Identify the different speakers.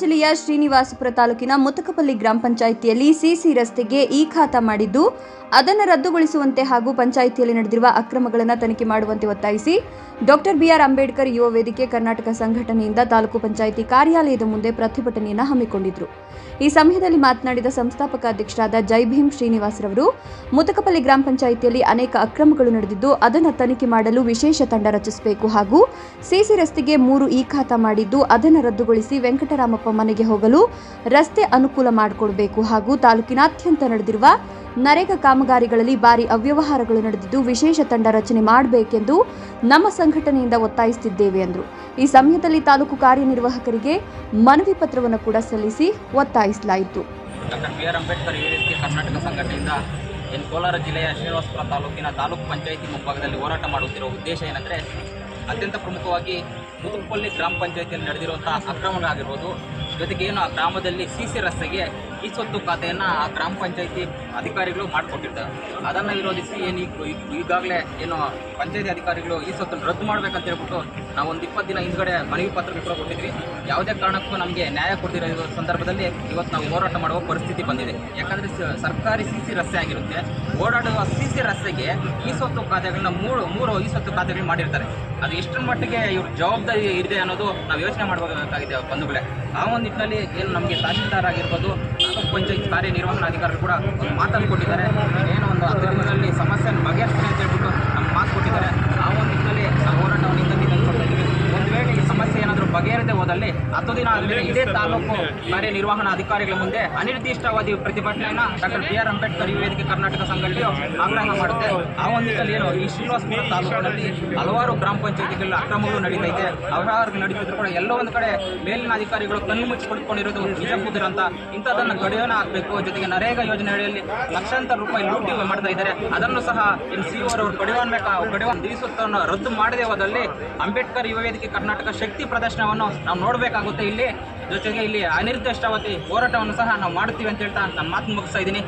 Speaker 1: ಜಿಲ್ಲೆಯ ಶ್ರೀನಿವಾಸಪುರ ತಾಲೂಕಿನ ಮುತಕಪಲ್ಲಿ ಗ್ರಾಮ ಪಂಚಾಯಿತಿಯಲ್ಲಿ ಸಿಸಿ ರಸ್ತೆಗೆ ಈ ಖಾತ ಮಾಡಿದ್ದು, ಅದನ್ನು ರದ್ದುಗೊಳಿಸುವಂತೆ ಹಾಗೂ ಪಂಚಾಯಿತಿಯಲ್ಲಿ ನಡೆದಿರುವ ಅಕ್ರಮಗಳನ್ನು ತನಿಖೆ ಮಾಡುವಂತೆ ಒತ್ತಾಯಿಸಿ, ಡಾಕ್ಟರ್ ಬಿಆರ್ ಅಂಬೇಡ್ಕರ್ ಯುವ ವೇದಿಕೆ ಕರ್ನಾಟಕ ಸಂಘಟನೆಯಿಂದ ತಾಲೂಕು ಪಂಚಾಯಿತಿ ಕಾರ್ಯಾಲಯದ ಮುಂದೆ ಪ್ರತಿಭಟನೆಯನ್ನು ಹಮ್ಮಿಕೊಂಡಿದ್ರು. ಈ ಸಮಯದಲ್ಲಿ ಮಾತನಾಡಿದ ಸಂಸ್ಥಾಪಕ ಅಧ್ಯಕ್ಷರಾದ ಜೈಭೀಮ್ ಶ್ರೀನಿವಾಸರವರು, ಮುತಕಪಲ್ಲಿ ಗ್ರಾಮ ಪಂಚಾಯಿತಿಯಲ್ಲಿ ಅನೇಕ ಅಕ್ರಮಗಳು ನಡೆದಿದ್ದು, ಅದನ್ನು ತನಿಖೆ ಮಾಡಲು ವಿಶೇಷ ತಂಡ ರಚಿಸಬೇಕು ಹಾಗೂ ಸಿಸಿ ರಸ್ತೆಗೆ ಮೂರು ಈ ಖಾತ ಮಾಡಿದ್ದು, ಅದನ್ನು ರದ್ದುಗೊಳಿಸಿ ವೆಂಕಟರಾಮಪ್ಪ ಮನೆಗೆ ಹೋಗಲು ರಸ್ತೆ ಅನುಕೂಲ ಮಾಡಿಕೊಡಬೇಕು ಹಾಗೂ ತಾಲೂಕಿನಾದ್ಯಂತ ನಡೆದಿರುವ ನರೇಗಾ ಕಾಮಗಾರಿಗಳಲ್ಲಿ ಭಾರಿ ಅವ್ಯವಹಾರಗಳು ನಡೆದಿದ್ದು ವಿಶೇಷ ತಂಡ ರಚನೆ ಮಾಡಬೇಕೆಂದು ನಮ್ಮ ಸಂಘಟನೆಯಿಂದ ಒತ್ತಾಯಿಸುತ್ತಿದ್ದೇವೆ ಎಂದರು. ಈ ಸಮಯದಲ್ಲಿ ತಾಲೂಕು ಕಾರ್ಯನಿರ್ವಾಹಕರಿಗೆ ಮನವಿ ಪತ್ರವನ್ನು ಕೂಡ ಸಲ್ಲಿಸಿ ಒತ್ತಾಯಿಸಲಾಯಿತು.
Speaker 2: ಡಾಕ್ಟರ್ ಬಿ ಆರ್ ಅಂಬೇಡ್ಕರ್ ಯುವ ಕರ್ನಾಟಕ ಸಂಘಟನೆಯಿಂದ ಏನು ಕೋಲಾರ ಜಿಲ್ಲೆಯ ಶ್ರೀನಿವಾಸಪುರ ತಾಲೂಕಿನ ತಾಲೂಕು ಪಂಚಾಯಿತಿ ಮುಂಭಾಗದಲ್ಲಿ ಹೋರಾಟ ಮಾಡುತ್ತಿರುವ ಉದ್ದೇಶ ಏನಂದರೆ ಅತ್ಯಂತ ಪ್ರಮುಖವಾಗಿ ಮುದುಕಪಲ್ಲಿ ಗ್ರಾಮ ಪಂಚಾಯಿತಿಯಲ್ಲಿ ನಡೆದಿರುವಂಥ ಅಕ್ರಮಗಳಾಗಿರ್ಬೋದು ಜೊತೆಗೆ ಏನು ಆ ಗ್ರಾಮದಲ್ಲಿ ಸಿ ಸಿ ರಸ್ತೆಗೆ ಈ ಸ್ವತ್ತು ಖಾತೆಯನ್ನು ಆ ಗ್ರಾಮ ಪಂಚಾಯಿತಿ ಅಧಿಕಾರಿಗಳು ಮಾಡಿಕೊಟ್ಟಿರ್ತಾರೆ ಅದನ್ನು ವಿರೋಧಿಸಿ ಏನು ಈಗ ಈಗಾಗಲೇ ಏನು ಪಂಚಾಯತಿ ಅಧಿಕಾರಿಗಳು ಈ ಸ್ವತ್ತನ್ನು ರದ್ದು ಮಾಡಬೇಕಂತ ಹೇಳ್ಬಿಟ್ಟು ನಾವು ಒಂದು ಇಪ್ಪತ್ತು ದಿನ ಹಿಂದ್ಗಡೆ ಮನವಿ ಪತ್ರ ಕೂಡ ಕೊಟ್ಟಿದ್ವಿ ಯಾವುದೇ ಕಾರಣಕ್ಕೂ ನಮಗೆ ನ್ಯಾಯ ಕೊಡ್ತಿರೋ ಸಂದರ್ಭದಲ್ಲಿ ಇವತ್ತು ನಾವು ಹೋರಾಟ ಮಾಡುವ ಪರಿಸ್ಥಿತಿ ಬಂದಿದೆ. ಯಾಕಂದರೆ ಸರ್ಕಾರಿ ಸಿ ಸಿ ರಸ್ತೆ ಆಗಿರುತ್ತೆ. ಓಡಾಡುವ ಸಿ ಸಿ ರಸ್ತೆಗೆ ಈ ಸ್ವತ್ತು ಖಾತೆಗಳನ್ನ ಮೂರು ಮೂರು ಈ ಸ್ವತ್ತು ಖಾತೆಗಳು ಮಾಡಿರ್ತಾರೆ. ಅದು ಎಷ್ಟರ ಮಟ್ಟಿಗೆ ಇವ್ರ ಜವಾಬ್ದಾರಿ ಇದೆ ಅನ್ನೋದು ನಾವು ಯೋಚನೆ ಮಾಡಬೇಕಾಗಿದೆ ಬಂಧುಗಳೇ. ಆ ಒಂದು ನಿಟ್ಟಿನಲ್ಲಿ ಏನು ನಮಗೆ ತಹಶೀಲ್ದಾರ್ ಆಗಿರ್ಬೋದು ತಾಲೂಕು ಪಂಚಾಯತ್ ಕಾರ್ಯನಿರ್ವಹಣಾಧಿಕಾರಿಗಳು ಕೂಡ ಮಾತನ್ನು ಕೊಟ್ಟಿದ್ದಾರೆ ಏನೋ ಒಂದು ಹತ್ತು ದಿನದಲ್ಲಿ ಸಮಸ್ಯೆಯನ್ನು ಅಂತ ಹೇಳ್ಬಿಟ್ಟು ನಮ್ಗೆ ಮಾತು ಕೊಟ್ಟಿದ್ದಾರೆ ಆ ಒಂದು ನಿಟ್ಟಿನಲ್ಲಿ ನಾವು ಹೋರಾಟವನ್ನು ಹಿಂದೆ ತಂದುಕೊಡ್ತಾ ಇದ್ದೀವಿ ಒಂದು ವೇಳೆ ಈ ಸಮಸ್ಯೆ ಏನಾದರೂ ಬಗೆಹರದೆ ಹೋದಲ್ಲಿ ಹತ್ತು ದಿನ ಆದಮೇಲೆ ಇದೇ ತಾಲೂಕು ಕಾರ್ಯನಿರ್ವಹಣಾ ಅಧಿಕಾರಿಗಳ ಮುಂದೆ ಅನಿರ್ದಿಷ್ಟಾವಧಿ ಪ್ರತಿಭಟನೆಯನ್ನ ಡಾಕ್ಟರ್ ಬಿ ಆರ್ ಅಂಬೇಡ್ಕರ್ ಯುವ ವೇದಿಕೆ ಕರ್ನಾಟಕ ಸಂಘಟನೆಯು ಆಗ್ರಹ ಮಾಡುತ್ತೆ. ಆ ಒಂದು ಏನು ಈ ಶ್ರೀನಿವಾಸಪುರ ತಾಲೂಕಿನಲ್ಲಿ ಹಲವಾರು ಗ್ರಾಮ ಪಂಚಾಯತಿಗಳಲ್ಲಿ ಅಕ್ರಮಗಳು ನಡೀತೈತೆ. ಅವ್ಯವಹಾರಗಳು ನಡೀತಿದ್ರು ಕೂಡ ಎಲ್ಲೋ ಒಂದು ಕಡೆ ಮೇಲಿನ ಅಧಿಕಾರಿಗಳು ಕಣ್ಣು ಮುಚ್ಚಿ ಪಡ್ಕೊಂಡಿರೋದು ನಿಜ ಕುದುರೆ ಅಂತ ಇಂಥದ್ದನ್ನು ಗಡಿಯೋಣ ಆಗಬೇಕು ಜೊತೆಗೆ ನರೇಗಾ ಯೋಜನೆ ಅಡಿಯಲ್ಲಿ ಲಕ್ಷಾಂತರ ರೂಪಾಯಿ ಲೂಟಿ ಮಾಡ್ತಾ ಇದ್ದಾರೆ. ಅದನ್ನು ಸಹ ಎನ್ ಸಿ ಅವರು ಕಡಿವಾನ್ಬೇಕು ಕಡಿವ ದಿವಸವನ್ನು ರದ್ದು ಮಾಡದೇ ಹೋದಲ್ಲಿ ಅಂಬೇಡ್ಕರ್ ಯುವ ವೇದಿಕೆ ಕರ್ನಾಟಕ ಶಕ್ತಿ ಪ್ರದರ್ಶನವನ್ನು ನಾವು ನೋಡಬೇಕಾಗುತ್ತೆ ಇಲ್ಲಿ. ಜೊತೆಗೆ ಇಲ್ಲಿ ಅನಿರ್ದಿಷ್ಟಾವತಿ ಹೋರಾಟವನ್ನು ಸಹ ನಾವು ಮಾಡ್ತೀವಿ ಅಂತ ಹೇಳ್ತಾ ನನ್ನ ಮಾತು ಮುಗಿಸ್ತಾ ಇದ್ದೀನಿ.